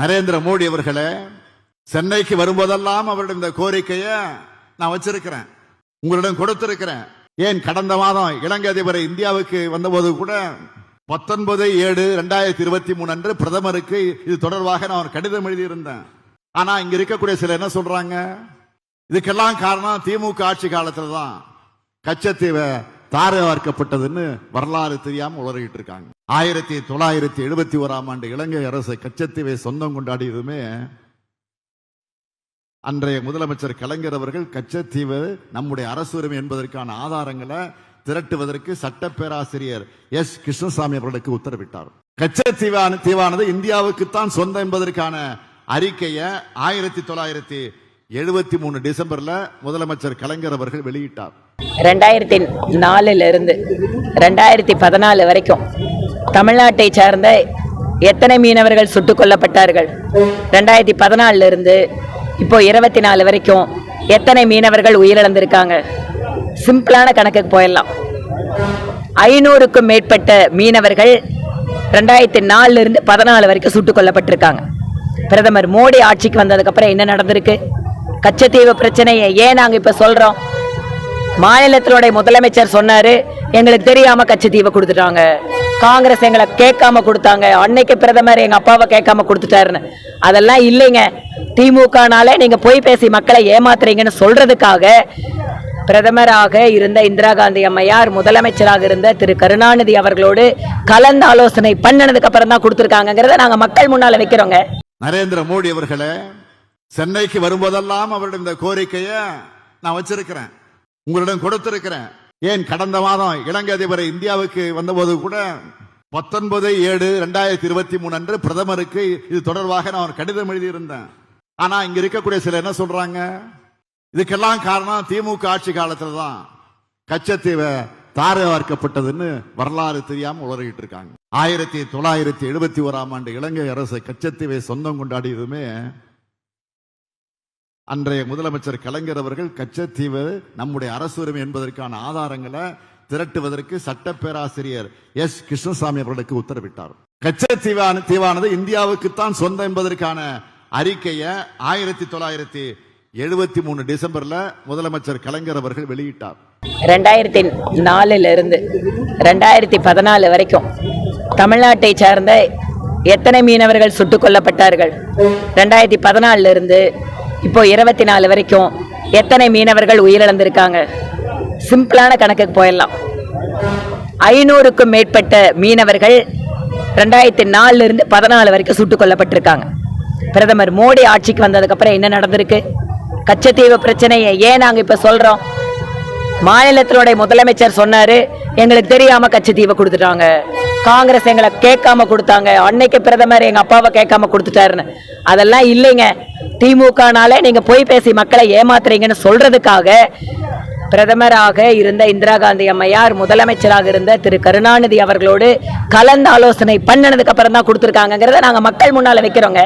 நரேந்திர மோடி அவர்களே சென்னைக்கு வரும்போதெல்லாம் அவருடைய இந்த கோரிக்கையை நான் வச்சிருக்கிறேன். உங்களிடம் கொடுத்திருக்கிறேன். ஏன் கடந்த மாதம் இலங்கை அதிபரை இந்தியாவுக்கு வந்தபோது கூட பத்தொன்பது ஏழு ரெண்டாயிரத்தி இருபத்தி மூணு அன்று பிரதமருக்கு இது தொடர்பாக நான் ஒரு கடிதம் எழுதியிருந்தேன். ஆனா இங்க இருக்கக்கூடிய சிலர் என்ன சொல்றாங்க? இதுக்கெல்லாம் காரணம் திமுக ஆட்சி காலத்துல தான் கச்சத்தீவை தாரை வார்க்கப்பட்டதுன்னு வரலாறு தெரியாம உளறிட்டு இருக்காங்க. ஆயிரத்தி தொள்ளாயிரத்தி எழுபத்தி ஓராம் ஆண்டு இலங்கை அரசு கச்சத்தீவை சொந்தம் கொண்டாடியதுமே அன்றைய முதலமைச்சர் கலைஞர் அவர்கள் கச்சத்தீவு நம்முடைய அரசுரிமை என்பதற்கான ஆதாரங்களை திரட்டுவதற்கு சட்டப்பேராசிரியர் எஸ். கிருஷ்ணசாமி அவர்களுக்கு உத்தரவிட்டார். கச்சத்தீவான தீவானது இந்தியாவுக்குத்தான் சொந்தம் என்பதற்கான அறிக்கையை ஆயிரத்தி தொள்ளாயிரத்தி எழுபத்தி மூணு டிசம்பர்ல முதலமைச்சர் கலைஞர் அவர்கள் வெளியிட்டார். ரெண்டாயிரத்தி நாலுல இருந்து ரெண்டாயிரத்தி பதினாலு வரைக்கும் தமிழ்நாட்டை சார்ந்த எத்தனை மீனவர்கள் சுட்டுக் கொல்லப்பட்டார்கள்? ரெண்டாயிரத்தி பதினாலுல இருந்து இப்போ இருபத்தி நாலு வரைக்கும் எத்தனை மீனவர்கள் உயிரிழந்திருக்காங்க? சிம்பிளான கணக்குக்கு போயிடலாம். ஐநூறுக்கும் மேற்பட்ட மீனவர்கள் ரெண்டாயிரத்தி நாலுல இருந்து பதினாலு வரைக்கும் சுட்டுக் கொல்லப்பட்டிருக்காங்க. பிரதமர் மோடி ஆட்சிக்கு வந்ததுக்கு அப்புறம் என்ன நடந்திருக்கு? கச்சத்தீவு பிரச்சனையை ஏன் நாங்க இப்ப சொல்றோம்? மாநிலத்தினுடைய முதலமைச்சர் சொன்னாரு எங்களுக்கு தெரியாம கச்சத்தீவை கொடுத்துட்டாங்க. காங்கிரஸ் எங்களை கேட்காம கொடுத்தாங்க. அன்னைக்கு பிரதமர் எங்க அப்பாவை கேட்காம கொடுத்துட்டாருன்னு. அதெல்லாம் இல்லைங்க. திமுகனாலே நீங்க போய் பேசி மக்களை ஏமாத்துறீங்கன்னு சொல்றதுக்காக பிரதமராக இருந்த இந்திரா காந்தி அம்மையார் முதலமைச்சராக இருந்த திரு கருணாநிதி அவர்களோடு கலந்து ஆலோசனை பண்ணினதுக்கு அப்புறம் தான் கொடுத்துருக்காங்கிறத நாங்க மக்கள் முன்னால வைக்கிறோங்க. நரேந்திர மோடி அவர்களே சென்னைக்கு வரும்போதெல்லாம் அவருடைய இந்த கோரிக்கையை நான் வச்சிருக்கிறேன். உங்களிடம் கொடுத்திருக்கிறேன். ஏன் கடந்த மாதம் இலங்கை அதிபர் இந்தியாவுக்கு வந்தபோது கூட பத்தொன்பது ஏழு ரெண்டாயிரத்தி இருபத்தி மூணு அன்று பிரதமருக்கு இது தொடர்பாக நான் ஒரு கடிதம் எழுதியிருந்தேன். ஆனா இங்க இருக்கக்கூடிய சிலர் என்ன சொல்றாங்க? இதுக்கெல்லாம் காரணம் திமுக ஆட்சி காலத்துல தான் கச்சத்தீவை தாரை வார்க்கப்பட்டதுன்னு வரலாறு தெரியாம உளறிட்டு இருக்காங்க. ஆயிரத்தி தொள்ளாயிரத்தி எழுபத்தி ஓராம் ஆண்டு இலங்கை அரசு கச்சத்தீவை சொந்தம் கொண்டாடியதுமே அன்றைய முதலமைச்சர் கலைஞர் அவர்கள் கச்சத்தீவு நம்முடைய அரசு உரிமை என்பதற்கான ஆதாரங்களை திரட்டுவதற்கு சட்ட பேராசிரியர் எஸ். கிருஷ்ணசாமி அவர்களுக்கு உத்தரவிட்டார். கச்சத்தீவான தீவானது இந்தியாவுக்குத்தான் சொந்தம் என்பதற்கான அறிக்கையை ஆயிரத்தி தொள்ளாயிரத்தி எழுபத்தி மூணு டிசம்பர்ல முதலமைச்சர் கலைஞர் அவர்கள் வெளியிட்டார். ரெண்டாயிரத்தி நாலுல இருந்து ரெண்டாயிரத்தி பதினாலு வரைக்கும் தமிழ்நாட்டை சார்ந்த எத்தனை மீனவர்கள் சுட்டுக் கொல்லப்பட்டார்கள்? ரெண்டாயிரத்தி பதினாலுல இருந்து இப்போ இருபத்தி நாலு வரைக்கும் எத்தனை மீனவர்கள் உயிரிழந்திருக்காங்க? சிம்பிளான கணக்குக்கு போயிடலாம். ஐநூறுக்கும் மேற்பட்ட மீனவர்கள் ரெண்டாயிரத்தி நாலுலேருந்து பதினாலு வரைக்கும் சுட்டுக் கொல்லப்பட்டிருக்காங்க. பிரதமர் மோடி ஆட்சிக்கு வந்ததுக்கப்புறம் என்ன நடந்திருக்கு? கச்சத்தீவு பிரச்சனையை ஏன் நாங்க இப்ப சொல்றோம்? மாநிலத்தினுடைய முதலமைச்சர் சொன்னாரு எங்களுக்கு தெரியாம கச்சத்தீவை கொடுத்துட்டாங்க. காங்கிரஸ் எங்களை கேட்காம கொடுத்தாங்க. அன்னைக்கு பிரதமர் எங்க அப்பாவை கேட்காம கொடுத்துட்டாருன்னு. அதெல்லாம் இல்லைங்க. திமுகனால நீங்க போய் பேசி மக்களை ஏமாத்துறீங்கன்னு சொல்றதுக்காக பிரதமராக இருந்த இந்திரா காந்தி அம்மையார் முதலமைச்சராக இருந்த திரு கருணாநிதி அவர்களோடு கலந்து ஆலோசனை பண்ணினதுக்கு அப்புறம் தான் கொடுத்துருக்காங்கிறத நாங்கள் மக்கள் முன்னால் வைக்கிறோங்க.